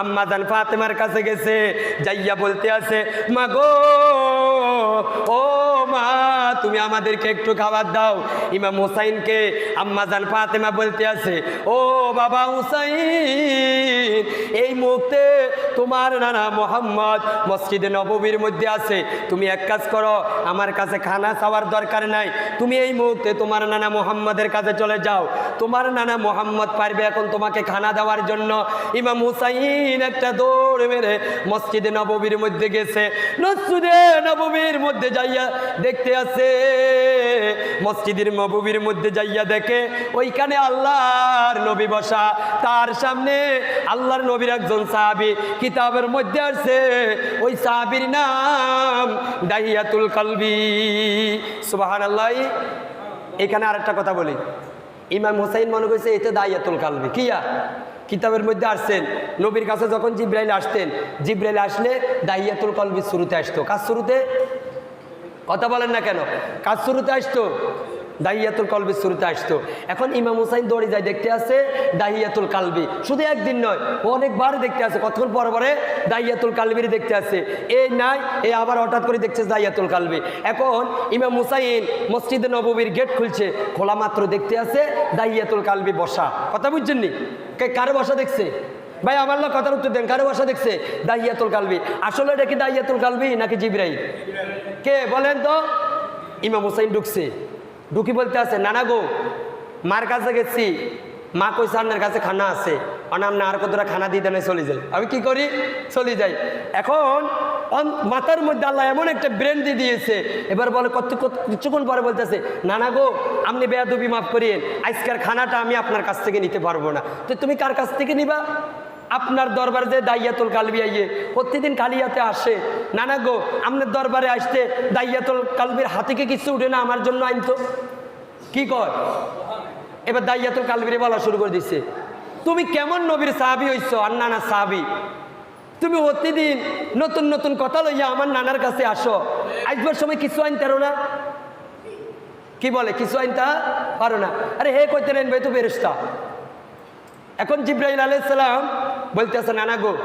আম্মাজান ফাতেমার কাছে গেছে যাইয়া বলতে আছে মা গো ও মা। তুমি আমাদেরকে একটু খাবার দাও। ইমাম হুসাইনকে আম্মাজান ফাতেমা বলতে আছে, ও বাবা হুসাইন, এই মুহূর্তে তোমার নানা মোহাম্মদ মসজিদে নববীর মধ্যে আছে। তুমি এক কাজ করো, আমার কাছে খানা খাওয়ার দরকার নাই। তুমি এই মুহূর্তে তোমার নানা মোহাম্মদের কাছে চলে যাও। তোমার নানা মোহাম্মদ পারবে এখন তোমাকে খানা দেওয়ার জন্য। ইমাম হুসাইন একটা দৌড় মেরে মসজিদে নববীর মধ্যে গেছে। মসজিদে নববীর মধ্যে যাইয়া দেখতে আছে মসজিদের নববীর মধ্যে যাইয়া দেখে, ওইখানে আল্লাহর নবী বসা। তার সামনে আল্লাহর নবীর একজন সাহাবি কিতাবের মধ্যে আছে ওই সাহাবির নাম দাহিয়াতুল কালবি। সুবাহান আল্লাহ এখানে আরেকটা কথা বলি। ইমাম হোসাইন মনে করছে এতে দাইয়াতুল কালবি। কিয়া কিতাবের মধ্যে আসছেন। নবীর কাছে যখন জিব্রাইল আসতেন, জিব্রাইল আসলে দাইয়াতুল কলবি শুরুতে আসতো। কাজ শুরুতে? কথা বলেন না কেন? কাজ শুরুতে আসতো, দাহিয়াতুল কলবির শুরুতে আসতো। এখন ইমাম হুসাইন দৌড়ে যায়, দেখতে আসে দাহিয়াতুল কালবি। শুধু একদিন নয়, ও অনেকবার দেখতে আসে কতক্ষণ পরে পরে দাহিয়াতুল কালবির দেখতে আসে এই নাই, এ আবার হঠাৎ করে দেখছে দাহিয়াতুল কালবি। এখন ইমাম হুসাইন মসজিদে নববীর গেট খুলছে, খোলা মাত্র দেখতে আসে দাহিয়াতুল কালবি বসা। কথা বুঝছেন নি? কারে বসা দেখছে? ভাই, আমার লোক কথার উত্তর দেন, কারও বসা দেখছে? দাহিয়াতুল কালবি। আসলে এটা কি দাহিয়াতুল কালবি নাকি জিব্রাইল? কে বলেন তো? ইমাম হুসাইন ঢুকছে। ঢুকি বলতে আছে, নানা গো, মার কাছে গেছি। মা কইছে, আপনার কাছে খানা আছে। অনাম না, আর কতটা খানা দিয়ে দেনে, চলে যাই। আমি কি করি? চলে যাই। এখন মাথার মধ্যে আল্লাহ এমন একটা ব্রেন দিয়ে দিয়েছে। এবার বলে, কত, কত- কিছুক্ষণ পরে বলতেছে, নানা গো, আপনি বেয়াদবি মাফ করিয়েন। আজকের খানাটা আমি আপনার কাছ থেকে নিতে পারব না। তো তুমি কার কাছ থেকে নিবা? আপনার দরবারে যে দাইয়াতুল কালবি আইয়ে, প্রতিদিন কালিয়াতে আসে। নানা গো, আপনার দরবারে আসতে দাইয়াতুল কালবির হাতিকে কিছু উঠে না আমার জন্য আনতো কি কর এবার দাইয়াতুল কালবিরে বলা শুরু করে দিচ্ছে তুমি কেমন নবীর সাহাবি হইছো? আর নানা সাহাবি। তুমি প্রতিদিন নতুন নতুন কথা লইয়া আমার নানার কাছে আসো। আসবার সময় কিছু আনতে না? কি বলে? কিছু আনতা পারো না। আরে হে কইতে নেন ভাই, তো বেরেস্তা। এখন জিব্রাহিল আলাইসালাম বলতেছে, নানা গো,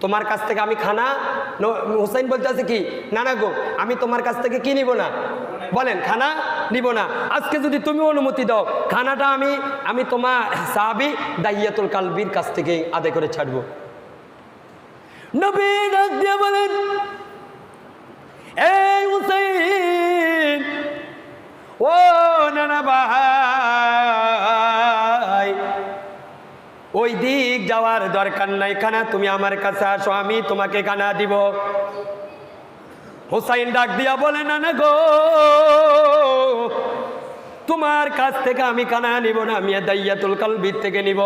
তোমার কাছ থেকে আমি খানা? ন- হুসাইন বলতেছে কি, নানা গো, আমি তোমার কাছ থেকে কি নিব না? বলেন, খানা নিব না। আজকে যদি তুমি অনুমতি দাও, খানাটা আমি আমি তোমার সাহাবি দাহিয়াতুল কালবির কাছ থেকে আদায় করে ছাড়বো। বলেন, এই হুসাইন, ও নানা ভাই ওই দিক যাওয়ার দরকার নাই, খানা তুমি আমার কাছে আসো, আমি তোমাকে খানা দিব। হুসাইন ডাক দিয়া বলে, না না গো, তোমার কাছ থেকে আমি কানা নিব না, আমি দাইয়াতুল কালবির থেকে নিব।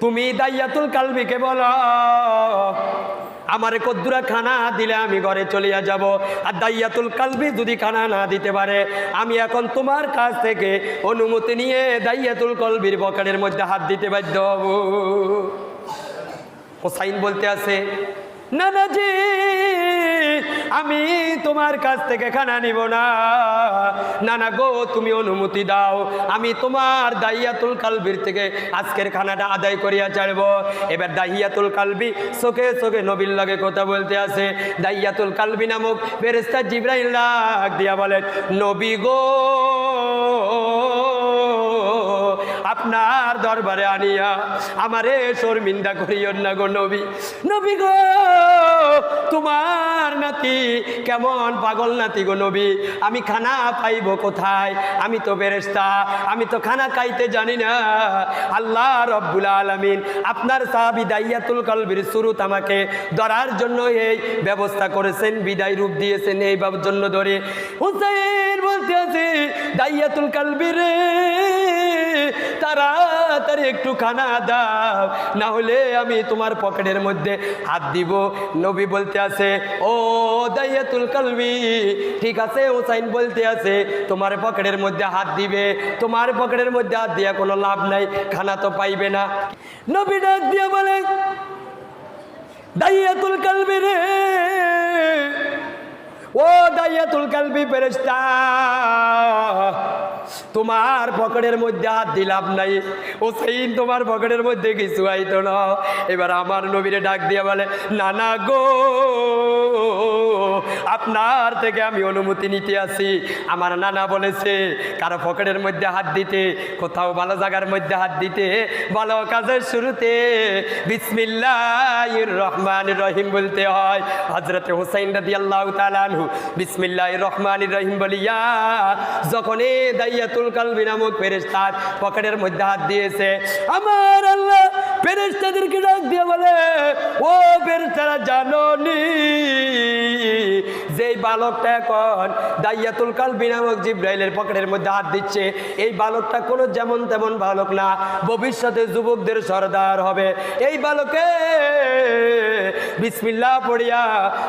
তুমি দাইয়াতুল কালবিকে বলো আমারে কদ্দুরা খানা দিলে আমি ঘরে চলিয়া যাব। আর দাইয়াতুল কালবি যদি খানা না দিতে পারে, আমি এখন তোমার কাছ থেকে অনুমতি নিয়ে দাইয়াতুল কলবির বকারের মধ্যে হাত দিতে বাধ্য হব। হোসাইন বলতে আছে নানাজি আমি তোমার কাছ থেকে খানা নিব না। না গো, তুমি অনুমতি দাও। আমি তোমার দাইয়াতুল কালবির থেকে আজকের খানাটা আদায় করিয়া চাইব এবার দাহিয়াতুল কালবি চোখে চোখে নবীর লাগে কথা বলতে আছে দাইয়াতুল কালবি নামক বেরেস্তা জিব্রাইল ডাক দিয়া বলেন, নবী গো আপনার দরবারে আনিয়া আমারে শর্মিন্দা করিও না গো নবী। নবী গো, তোমার নাতি কেমন পাগল নাতি গো নবী? আমি খানা পাইব কোথায়? আমি তো বেরেস্তা, আমি তো খানা খাইতে জানি না। আল্লাহ রব্বুল আলমিন আপনার সাহাবি দাইয়াতুল কলবির শুরুত আমাকে ধরার জন্য এই ব্যবস্থা করেছেন, বিদায় রূপ দিয়েছেন এই জন্য ধরে। হুসাইন বলতে আছে দাইয়াতুল কালবির তাড়াতাড়ি একটু খানা দাও। না হলে আমি তোমার পকেটের মধ্যে হাত দিব। নবী বলতে আছে, ও দাইয়াতুল কালবি, ঠিক আছে, হুসাইন বলতে আছে, তোমার পকেটের মধ্যে হাত দিবে। তোমার পকেটের মধ্যে হাত দিয়া কোনো লাভ নাই, খানা তো পাইবে না। নবী ডাক দিয়ে বলে, দাইয়াতুল কালবি রে, ও দাইয়াতুল কালবি ফেরেশতা তোমার পকেটের মধ্যে হাত দিলাম নাই। ও সেই তোমার পকেটের মধ্যে কিছু আইতো না। এবার আমার নবীরে ডাক দিয়ে বলে, নানা গো আপনার থেকে আমি অনুমতি নিতে আসি। আমার নানা বলেছে, কারও পকেটের মধ্যে হাত দিতে, কোথাও ভালো জায়গার মধ্যে হাত দিতে, ভালো কাজের শুরুতে বিসমিল্লাহ রহমান রহিম বলতে হয়। হজরতে হুসাইন রাদি আল্লাহ তালানহু বিসমিল্লাহ রহমান রহিম বলিয়া যখন এ দাইয়াতুল কালবি নামক ফেরেস্তার পকেটের মধ্যে হাত দিয়েছে, আমার আল্লাহ ফেরেস্তাদেরকে ডাক দিয়ে বলে, ও ফেরেস্তারা জানো নি যেই বালকটা এখন দাইয়াতুল কালবি নামক জিব্রাইলের পকেটের মধ্যে হাত দিচ্ছে, এই বালকটা কোনো যেমন তেমন বালক না। ভবিষ্যতে যুবকদের সর্দার হবে। এই বালকে বিসমিল্লা পড়িয়া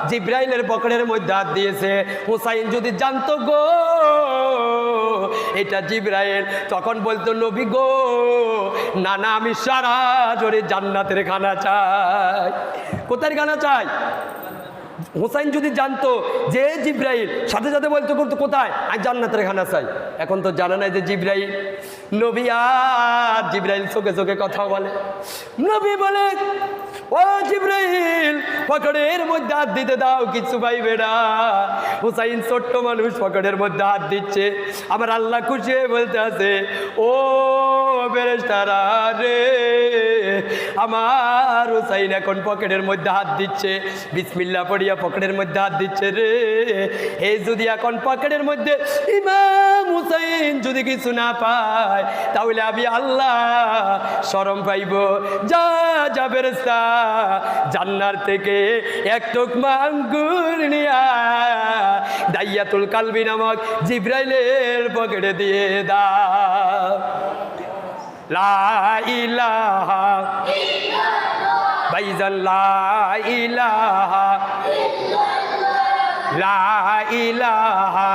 জিব্রাইলের পকেটের মধ্যে হাত দিয়েছে। হুসাইন যদি জানতো গো, এটা জিব্রাইল, তখন বলতো, নবী গো না না আমি সারা জোরে জান্নাতের খানা চাই। কোথায় খানা চাই? হোসাইন যদি জানতো যে জিব্রাইল, সাথে সাথে বলতো করতো কোথায়? আমি জান্নাতের খানা চাই এখন তো জানা নাই যে জিব্রাইল। নবী আর জিব্রাইল চোখে চোখে কথা বলে। নবী বলে, ও জিব্রাইল, পকেটের মধ্যে হাত দিতে দাও, কিছু পাইবে না। হুসাইন ছোট্ট মানুষ, পকেটের মধ্যে হাত দিচ্ছে। আমার আল্লাহ খুশি হয়ে বলতে আছে, ও বেরেস্তারা রে। আমার হুসাইন এখন পকেটের মধ্যে হাত দিচ্ছে। বিসমিল্লা পড়িয়া পকেটের মধ্যে হাত দিচ্ছে রে। এই যদি এখন পকেটের মধ্যে ইমাম হুসাইন যদি কিছু না পায়, তাহলে আমি আল্লাহ শরম পাইব। যা যা বেরেস্তা জান্নার থেকে এক টোকমা আঙ্গুর নিয়া দাইয়াতুল কালবি নামক জিব্রাইলের পকেটে দিয়ে দা লা ইলাহা ভাইজান লা ইলাহা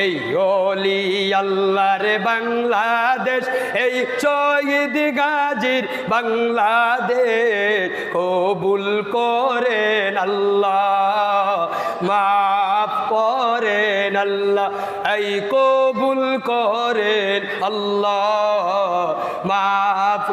এই অলি আল্লাহর বাংলাদেশ, এই শহীদ গাজীর বাংলাদেশ কবুল করেন আল্লাহ, মাফ করেন আল্লাহ, এই কবুল করেন আল্লাহ।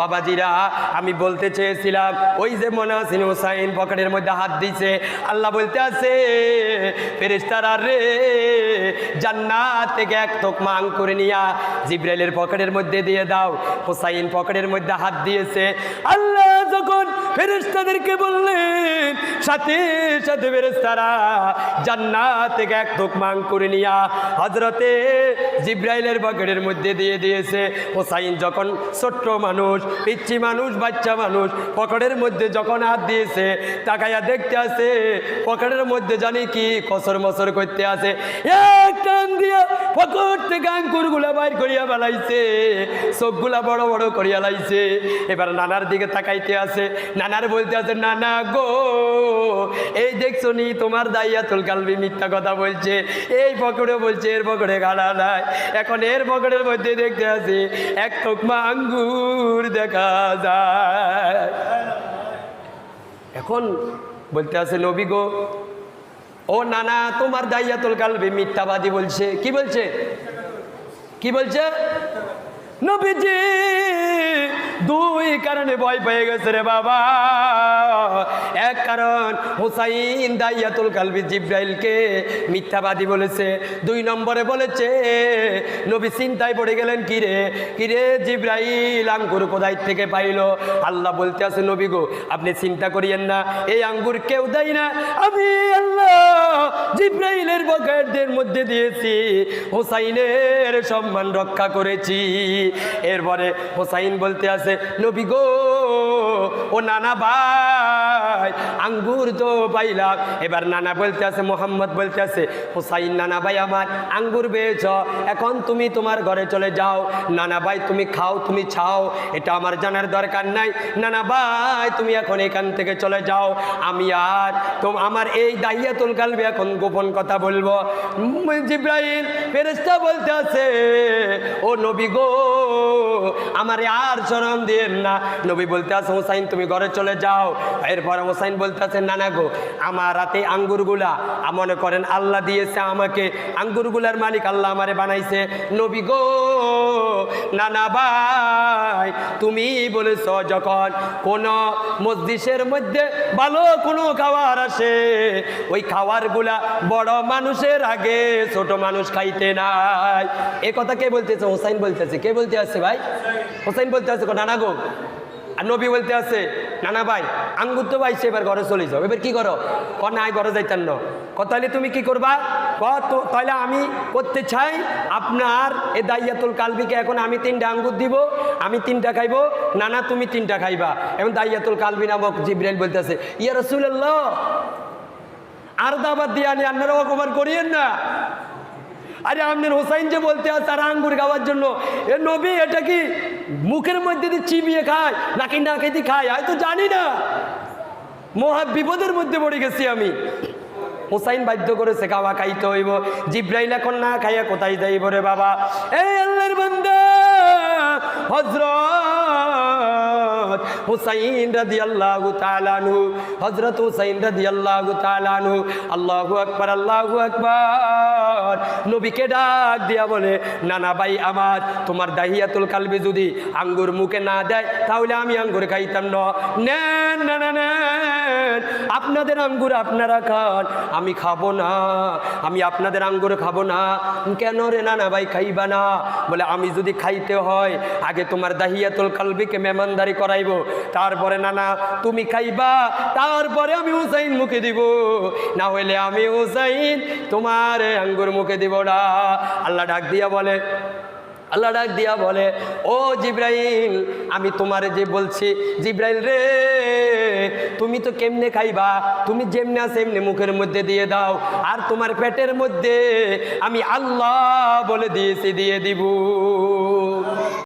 বাবাজিরা, আমি বলতে চেয়েছিলাম, ওই যে মনাসিন হুসাইন পকেটের মধ্যে হাত দিছে, আল্লাহ বলতে আছে, ফেরেশতারা রে, জান্নাত থেকে এক তোকমা করে নিয়া জিব্রাইলের পকেটের মধ্যে দিয়ে দাও, হুসাইন পকেটের মধ্যে হাত দিয়েছে। আল্লাহ যখন ফেরেশতাদেরকে বললেন, সাথে সাথে ফেরেশতারা জান্নাত থেকে এক তোকমা করে নিয়া হজরতে জিব্রাইলের পকেটের মধ্যে দিয়ে দিয়েছে। হোসাইন যখন ছোট্ট মানুষ পিচ্ছি মানুষ, বাচ্চা মানুষ, পকেটের মধ্যে যখন হাত দিয়েছে তাকাইয়া দেখতে আছে, পকেটের মধ্যে জানি কি কসর মসর করতে আছে। থেকে করিয়া বড় বড় করিয়া এবার নানার দিকে তাকাইতে নানার বলতে আছে, নানা গো, এই নি, তোমার দাইয়া তুল কালবি মিথ্যা কথা বলছে, এই বলছে, এর পকেটে গাড়া নাই। এখন এর বগড়ের মধ্যে দেখতে আছে, এক তোকমা আঙ্গুর দেখা যায়। এখন বলতে আছে, নবী গো, ও নানা, তোমার দাইয়াতুল কালবে মিথ্যাবাদী বলছে। কি বলছে? কি বলছে? নবীজি! দুই কারণে ভয় পেয়ে গেছে রে বাবা। এক কারণ, হুসাইন দাইয়াতুল কালবি জিব্রাইলকে মিথ্যাবাদী বলেছে। দুই নম্বরে বলেছে, নবী চিন্তায় পড়ে গেলেন কিরে কিরে জিব্রাইল? আঙ্গুর কোদাই থেকে পাইলো? আল্লাহ বলতে আছে, নবী গো, আপনি চিন্তা করিয়েন না, এই আঙ্গুর কেউ দেয় না। আমি আল্লাহ জিব্রাইলের পকেটদের মধ্যে দিয়েছি, হোসাইনের সম্মান রক্ষা করেছি। এরপরে হোসাইন বলতে আছে নবী গো। ও নানা ভাই, আঙ্গুর তো পাইলাম। এবার নানা বলতে আছে, মোহাম্মদ বলতে আছে, হুসাইন নানা ভাই আমার আঙ্গুর পেয়েছ এখন তুমি তোমার ঘরে চলে যাও। নানা ভাই, তুমি খাও, তুমি ছাও, এটা আমার জানার দরকার নাই। নানা ভাই, তুমি এখন এখান থেকে চলে যাও। আমি আর তো আমার এই দাহিয়াতুল কালবে এখন গোপন কথা বলব। জিব্রাইল ফেরেস্তা বলতে আছে, ও নবী গো, আমার আর শরম দিয়েন না। নবী বলতে আছে, হোসাইন তুমি ঘরে চলে যাও। এরপরে হোসাইন বলতে আছে নানা গো আমার রাতে আঙ্গুরগুলা মনে করেন আল্লাহ দিয়েছে আমাকে। আঙ্গুরগুলার মালিক আল্লাহ আমারে বানাইছে। নবী গো নানা ভাই তুমি বলেছ যখন কোন মসজিদের মধ্যে ভালো কোনো খাবার আসে ওই খাবারগুলা বড় মানুষের আগে ছোট মানুষ খাইতে নাই। এ কথা কে বলতেছে? হোসাইন বলতেছে। কে বলতে আছে ভাই? হোসাইন বলতে গো, নানা গো আর নবী বলতে আছে, নানা ভাই, আঙ্গুর তো ভাই এবার ঘরে চলে যাও। এবার কি করো? ক নাই, ঘরে যাইতেন না। তাহলে তুমি কি করবা? ক তো তাহলে আমি করতে চাই আপনার এ দাইয়াতুল কালবিকে, এখন আমি তিনটা আঙ্গুর দিব, আমি তিনটা খাইবো, নানা, তুমি তিনটা খাইবা। এবং দাইয়াতুল কালবি নামক জিব্রাইল বলতেছে ইয়া রসুল্লাহ আর দাবাত দিয়ে আনি, আপনারা অপমান করিয়েন না। আরে আপনার হোসাইন যে বলতে আছে তারা আঙ্গুর খাওয়ার জন্য। এ নবী, এটা কি মুখের মধ্যে দিয়ে চিবিয়ে খায় নাকি না খেতে খায় হয়তো জানি না। মহা বিপদের মধ্যে পড়ে গেছি আমি। হোসাইন বাধ্য করেছে, খাওয়া খাইতে হইব। জিব্রাইল এখন না খাইয়া কোথায় যাইব রে বাবা? এই আল্লাহর বান্দা হজরত হুসাইন রাদি আল্লাহ তালানু হজরত হুসাইন রাদি আল্লাহ তালানু আল্লাহু আকবার আল্লাহু আকবার। নবীকে ডাক দিয়া বলে, নানা ভাই আমার, তোমার দাহিয়াতুল কালবে যদি আঙ্গুর মুখে না দেয়, তাহলে আমি আঙ্গুর খাইতাম না। নেন না না নেন আপনাদের আঙ্গুর আপনারা খান। আমি খাব না। আমি আপনাদের আঙ্গুর খাব না। কেন রে না না ভাই, খাইবা না? বলে, আমি যদি খাইতে হয়, আগে তোমার দাহিয়াতুল কালবিকে মেহমানদারি করাইবো। তারপরে নানা, তুমি খাইবা। তারপরে আমি হুসাইন মুখে দিব। না হইলে আমি হুসাইন তোমার আঙ্গুর মুখে দিব না। আল্লাহ ডাক দিয়া বলে আল্লাহ ডাক দিয়া বলে, ও জিব্রাইল, আমি তোমার যে বলছি, জিব্রাইল রে, তুমি তো কেমনে খাইবা? তুমি যেমনে এমনি মুখের মধ্যে দিয়ে দাও। আর তোমার পেটের মধ্যে আমি আল্লাহ বলে দিয়েছি, দিয়ে দিব।